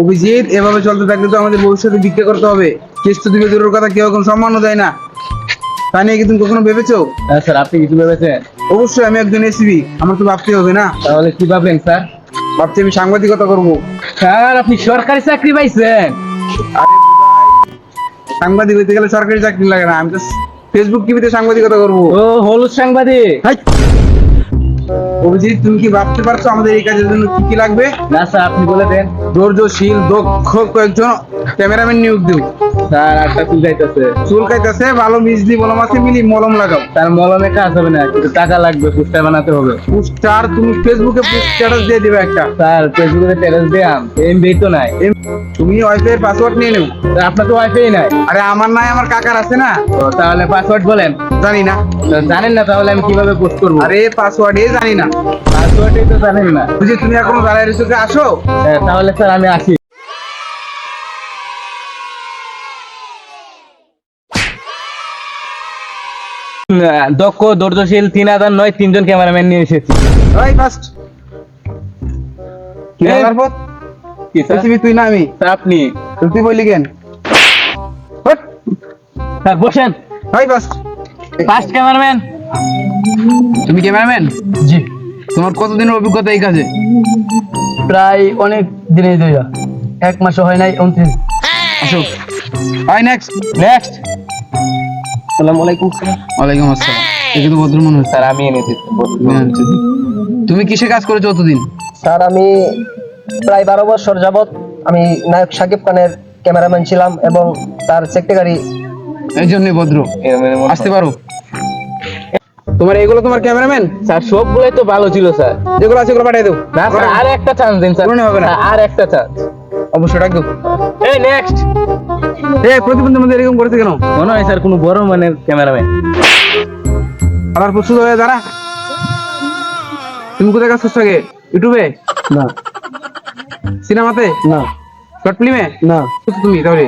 অভিজিৎ এভাবে চলতে থাকলে তো আমাদের ভবিষ্যতে ভিক্ষা করতে হবে। কেস দিবে দূরের কথা কেউ এখন সম্মানও দেয় না। তা নিয়ে কি তুমি কখনো ভেবেছো? হ্যাঁ স্যার আপনি কিছু ভেবেছেন? অবশ্যই আমি একজন এসিবি আমার তো ভাবতে হবে না। তাহলে কি ভাবলেন স্যার? ভাবছি আমি সাংবাদিকতা করব। স্যার আপনি সরকারি চাকরি পাইছেন। সাংবাদিক হইতে গেলে সরকারি চাকরি লাগে না। আমি তো ফেসবুক টিভিতে সাংবাদিকতা করব। ও হলুদ সাংবাদিক! অভিজিৎ তুমি কি ভাবতে পারছ আমাদের এই কাজের জন্য কি কি লাগবে? না স্যার আপনি বলে দেন। ধৈর্যশীল দক্ষ কয়েকজন ক্যামেরাম্যান নিয়োগ দিও স্যার চুল চুল কাইতেছে ভালো মিজলি মলম আছে মিলি মলম লাগাও। তার মলমে কাজ হবে না কিন্তু টাকা লাগবে পোস্টার বানাতে হবে। পোস্টার তুমি ফেসবুকে স্ট্যাটাস দিয়ে দিবে একটা। স্যার ফেসবুকে টেরেস দিয়াম এমবি তো নাই। তুমি ওয়াইফাই পাসওয়ার্ড নিয়ে নেও। আপনার তো ওয়াইফাই নাই। আরে আমার নাই আমার কাকার আছে না। তাহলে পাসওয়ার্ড বলেন। জানি না জানেন না তাহলে আমি কীভাবে পোস্ট করব? আরে পাসওয়ার্ডে জানি না পাসওয়ার্ডই তো জানেন না। বুঝি তুমি এখনও আসো? হ্যাঁ, তাহলে স্যার আমি আসি। দক্ষ ধৈর্যশীল তিন হাজার নয় তিনজন ক্যামেরাম্যান নিয়ে এসেছি। ওই ফার্স্ট কি এই- কি স্যার? তুই না আমি। স্যার, আপনি? তুই বললি কেন? স্যার বসেন। ওই ফার্স্ট ফার্স্ট ক্যামেরাম্যান তুমি ক্যামেরাম্যান জি। তোমার কতদিনের অভিজ্ঞতা এই কাজে? প্রায় অনেক দিনেই দইয়া এক মাস হয় নাই উনত্রিশ। আই নেক্সট নেক্সট সালাম আলাইকুম স্যার। ওয়ালাইকুম আসসালাম। একে তো ভদ্র মনে স্যার আমি এনেছি তুমি কিসে কাজ করেছ অতদিন? স্যার আমি প্রায় বারো বছর যাবত আমি নায়ক সাকিব খানের ক্যামেরাম্যান ছিলাম এবং তার সেক্রেটারি এই জন্যই ভদ্র। আসতে পারো। তোমার এগুলো তোমার ক্যামেরাম্যান? স্যার সবগুলোই তো ভালো ছিল স্যার। যেগুলো আছে এগুলো পাঠিয়ে দেও। না স্যার আর একটা চান্স দিন স্যার। মনে হবে না। আর একটা চান্স অবশ্যই ডাক দেও এই নেক্সট এ প্রতিবন্ধীর মধ্যে এরকম করেছে কেন? মনে হয় স্যার কোনো বড় মানের ক্যামেরাম্যান। আবার প্রস্তুত হয়ে দাঁড়া। তুমি কোথায় কাজ করছ আগে? ইউটিউবে? না। সিনেমাতে? না। শর্ট ফিল্মে? না। তুমি তাহলে?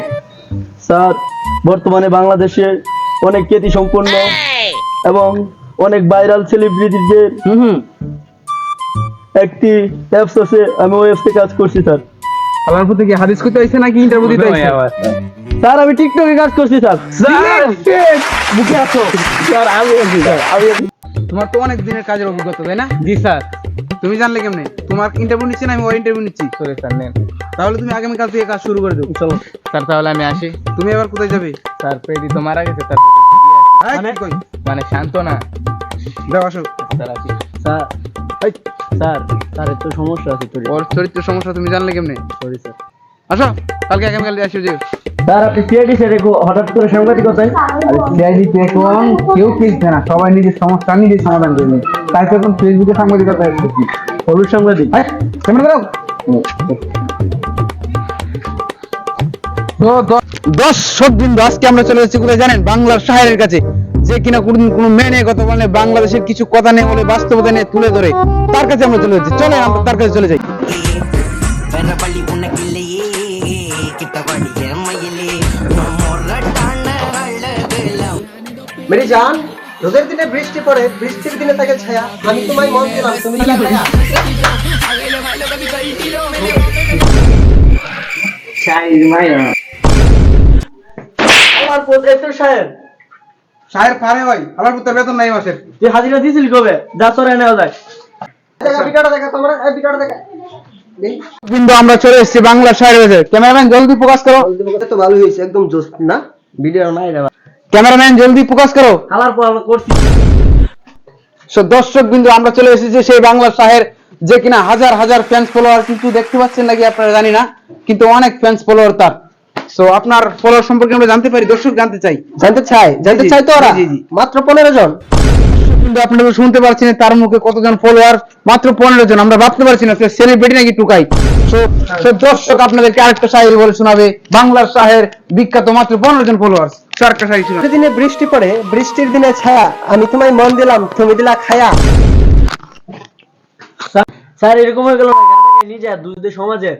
স্যার বর্তমানে বাংলাদেশে অনেক খ্যাতি সম্পন্ন এবং অনেক ভাইরাল সেলিব্রিটিদের হুম হুম। একটি অ্যাপস আছে আমি ওই অ্যাপসে কাজ করছি স্যার। আল্লাহর প্রতি কি হাদিস করতে আইছে নাকি ইন্টারভিউ দিতে আইছে? স্যার আমি টিকটকে কাজ করছি স্যার। বুকে আছো? স্যার আমি আছি স্যার। আমি আছি। তোমার তো অনেক দিনের কাজের অভিজ্ঞতা তাই না? জি স্যার। তুমি জানলে কেমনে? তোমার ইন্টারভিউ নিচ্ছি না আমি ওর ইন্টারভিউ নিচ্ছি। সরি স্যার নেন। তাহলে তুমি আগামীকাল থেকে কাজ শুরু করে দেবো চলো স্যার তাহলে আমি আসি। তুমি এবার কোথায় যাবে? স্যার পেডি তো মারা গেছে স্যার? মানে শান্ত না স্যার স্যার একটু সমস্যা আছে ওর চরিত্র সমস্যা তুমি জানলে কেমনে? সরি স্যার আসো কালকে আগামীকাল আসো যে স্যার আপনি সিআইডি স্যার হঠাৎ করে সাংবাদিকতায়। আরে সিআইডি এখন কেউ কিনছে না সবাই নিজের সমস্যা নিজের সমাধান করে নেয়। তাই তো এখন ফেসবুকে সাংবাদিকতা করছি হলুদ সাংবাদিক। ক্যামেরা দাও তো দর্শক বিন্দু আজকে আমরা চলে এসেছি কোথায় জানেন? বাংলার শাহের কাছে। যে কিনা কোন কোনো মেনে কথা বলে বাংলাদেশের কিছু কথা নেই বলে বাস্তবতা নিয়ে তুলে ধরে তার কাছে আমরা চলে যাচ্ছি চলে আমরা তার কাছে চলে যাই। মেরি জান রোদের দিনে বৃষ্টি পড়ে বৃষ্টির দিনে থাকে ছায়া আমি তোমায় মন দিলাম তুমি কি ছায়া আমার পোত এত সাহেব। শাহের পারে হয় আমার পুত্র বেতন নাই মাসের। তুই হাজিরা কবে? যা নেওয়া যায়। দেখা বিন্দু আমরা চলে এসেছি বাংলার শাহের ক্যামেরাম্যান জলদি প্রকাশ করো। তো ভালো হয়েছে একদম জোস না? ভিডিও নাই রে ক্যামেরাম্যান জলদি প্রকাশ করো। পর করছি। সো দর্শক বিন্দু আমরা চলে এসেছি সেই বাংলা শাহের যে কিনা হাজার হাজার ফ্যান্স ফলোয়ার কিন্তু দেখতে পাচ্ছেন নাকি আপনারা জানি না কিন্তু অনেক ফ্যান্স ফলোয়ার তার। সো আপনার ফলোয়ার সম্পর্কে আমরা জানতে পারি দর্শক জানতে চাই। জানতে চাই জানতে চাই তো ওরা। মাত্র পনেরো জন। কিন্তু আপনারা শুনতে পারছেন না তার মুখে কতজন ফলোয়ার মাত্র পনেরো জন আমরা ভাবতে পারছি না সেলিব্রিটি নাকি টুকাই। সো সো দর্শক আপনাদেরকে আরেকটা শায়েরি বলে শোনাবে বাংলার শাহের বিখ্যাত মাত্র পনেরো জন ফলোয়ার চারটা শাড়ি শোনা দিনে বৃষ্টি পড়ে বৃষ্টির দিনে ছায়া আমি তোমায় মন দিলাম তুমি দিলা খায়া। স্যার এরকম হয়ে গেল নিজে দুধে সমাজে।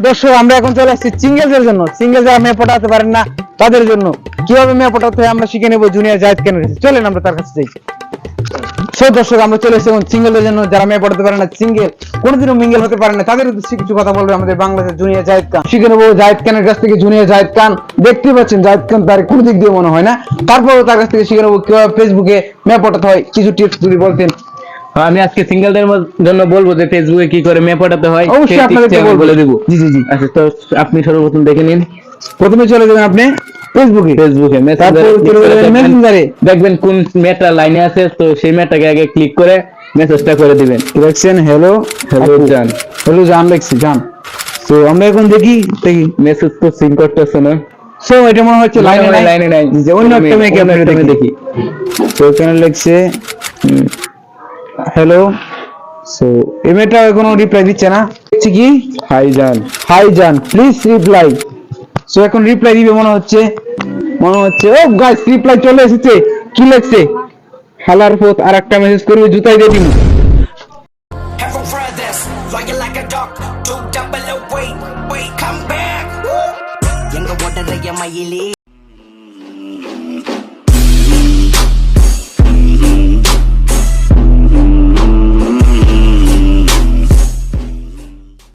দর্শক তার কোনোদিনও মিঙ্গেল হতে পারে না। তাদের কিছু কথা বলবে আমাদের বাংলাদেশের জুনিয়র জাহিদ খান শিখে নেব জাহিদ খানের কাছ থেকে জুনিয়র জাহিদ খান দেখতে পাচ্ছেন জাহিদ খান তার কোনো দিক দিয়ে মনে হয় না। তারপরেও তার কাছ থেকে শিখে নেব কীভাবে ফেসবুকে মেয়ে পটাতে হয়। কিছু টিপস যদি বলতেন। আমি আজকে সিঙ্গেলদের জন্য বলব যে ফেসবুকে কি করে মেয়ে পটাতে হয় অবশ্যই আপনাদেরকে বলে দিব। জি জি জি। আচ্ছা তো আপনি সর্বপ্রথম দেখে নিন। প্রথমে চলে যাবেন আপনি ফেসবুকে ফেসবুকে তারপর মেসেঞ্জারে দেখবেন। কোন মেয়েটা লাইনে আছে তো সেই মেয়েটাকে আগে ক্লিক করে মেসেজটা করে দিবেন। দেখছেন? হ্যালো হ্যালো জান হ্যালো জান লেখছি জান তো আমরা এখন দেখি দেখি। মেসেজ তো সিং করতেছে না। সো এটা মনে হচ্ছে লাইনে লাইনে নাই? জি, অন্য একটা মেয়েকে আমরা দেখি। তো এখানে লিখছে হ্যালো সো এই মেয়েটা কোনো রিপ্লাই দিচ্ছে না দেখছি কি হাই জান হাই জান প্লিজ রিপ্লাই সো এখন রিপ্লাই দিবে মনে হচ্ছে মনে হচ্ছে ও গাইস রিপ্লাই চলে এসেছে কি লিখছে হালার পোত আর একটা মেসেজ করবে জুতাই দিয়ে দিন Have a brothers, loyal like a dog. Two double O, wait, wait, come back. எங்க ஓடுறைய மயிலே